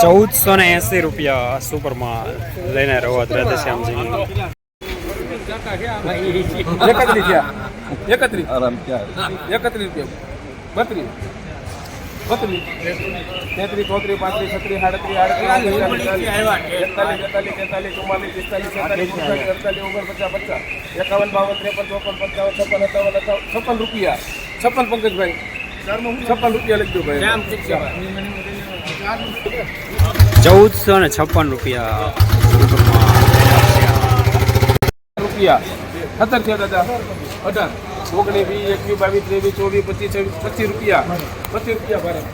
ચૌદસો ને એસી રૂપિયા સુપરમાં લઈને રહો રાધેશ્યામજી એકત્રીસ એકત્રીસ. એકત્રીસ રૂપિયા. બત્રીસ. બત્રીસ તેત્રીસ ચોત્રીસ પાંત્રીસ છત્રીસ સાડત્રીસ આડત્રીસ એકતાલીસ બેતાલીસ તેતાલીસ ચુમ્માલીસ પિસ્તાલીસ છેતાલીસ સુડતાલીસ અડતાલીસ ઓગણપચાસ પચાસ એકાવન બાવન ત્રેપન ચોપન પંચાવન છપ્પન સત્તાવન અઠાવન છપ્પન રૂપિયા છપ્પન પંકજભાઈ છપ્પન રૂપિયા લખજો ભાઈ ચૌદસો ને છપ્પન રૂપિયા રૂપિયા સત્તર થયા દાદા અઢાર ઓગણીસ વીસ એકવીસ બાવીસ ત્રેવીસ ચોવીસ પચીસ છવ્વીસ પચીસ રૂપિયા. પચીસ રૂપિયા ભારત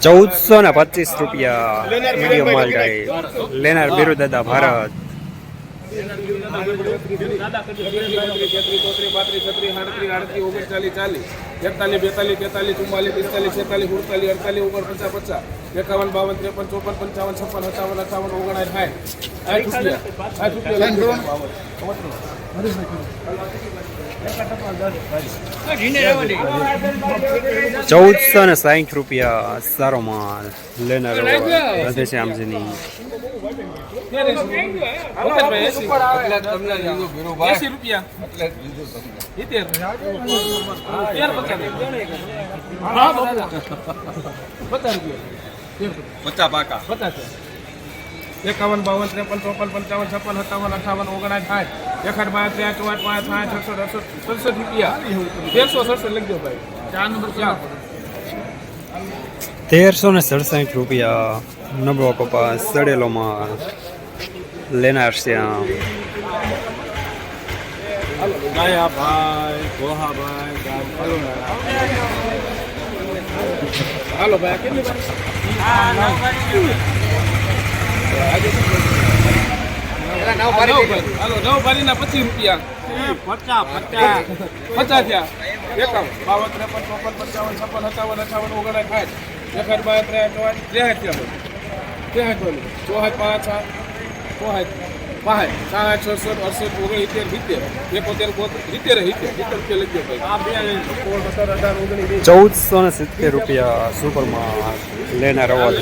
ચૌદસો ને પચીસ રૂપિયા મીડિયમ માલ લેનાર બિરુ દાદા ભારત. એકતાલીસ બેતાલીસ તેતાલીસ ચુમ્માલીસ પિસ્તાલીસ છેતાલીસ સુડતાલીસ અડતાલીસ ઓગણ પચાસ એકાવન બાવન ત્રેપન ચોપન પંચાવન છપ્પન સત્તાવન અઠાવન ઓગણાઠ સાઠ ચૌદસો ને સાહીઠ રૂપિયા સારો માલ લેનાર રાધેશ્યામજીની. પચાસ. પચા પાકા. પચાસ એકાવન બાવન ત્રેપન ચોપન પંચાવન છપ્પન સત્તાવન અઠાવન ઓગણાઠ સાઠ. એકઠ બાર ત્રણ ચોઆઠ પાંચ પાંચ છસો છસો સડસઠ રૂપિયા. તેરસો સડસઠ લખજો ભાઈ. ચાર નંબર ચાર. તેરસો ને સડસઠ રૂપિયા. નબળો કપાસ સડેલોમાં લેનાર શ્યામ હાલો ભાઈ કેટલી હાલો નવ ભારીના પચીસ રૂપિયા. પચા પચા પચાસ થયા. એકાવન. બાવન ત્રેપન ચોપન પંચાવન છપ્પન સત્તાવન અઠાવન ઓગણ સાઠ. એકઠ બાર ત્રણ ત્રેસઠ થયા. ત્રેસઠ બોલું ચોસઠ પાંચ સાત ચોસઠ પાંચ સાઠ છસો અડસઠ એકોતેર સિત્તેર સિત્તેર સિત્તેર રૂપિયા લખજો ભાઈ ચૌદસો ને સિત્તેર રૂપિયા સુપરમાં લેનાર અવાજ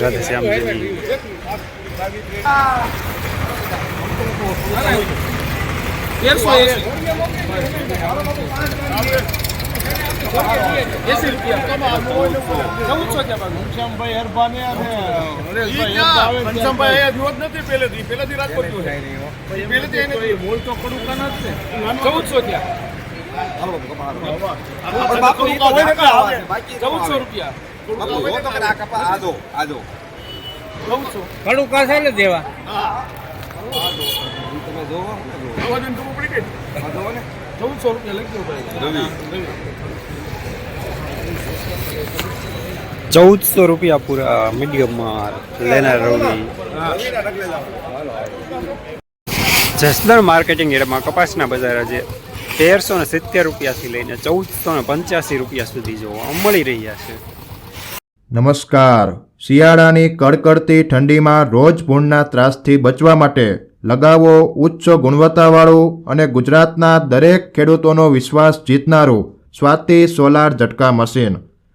એસી એસી રૂપિયા ચૌદસો ઘનશ્યામભાઈ ચૌદસો થયા ચૌદસો રૂપિયા ચૌદસો કાશે ને દેવા ચૌદસો રૂપિયા લખ્યો ભાઈ ચૌદસો રૂપિયા પૂરા મીડિયમ માલ લેનાર રવિ જસદણ માર્કેટિંગ એડમાં કપાસના બજાર આજે તેરસો ને સિત્તેર રૂપિયાથી લઈને ચૌદસો ને પંચ્યાસી રૂપિયા સુધી જોવા મળી રહ્યા છે. નમસ્કાર. શિયાળાની કડકડતી ઠંડીમાં રોજ ભૂણના ત્રાસથી બચવા માટે લગાવો ઉચ્ચ ગુણવત્તાવાળું અને ગુજરાતના દરેક ખેડૂતોનો વિશ્વાસ જીતનારું સ્વાતિ સોલાર ઝટકા મશીન.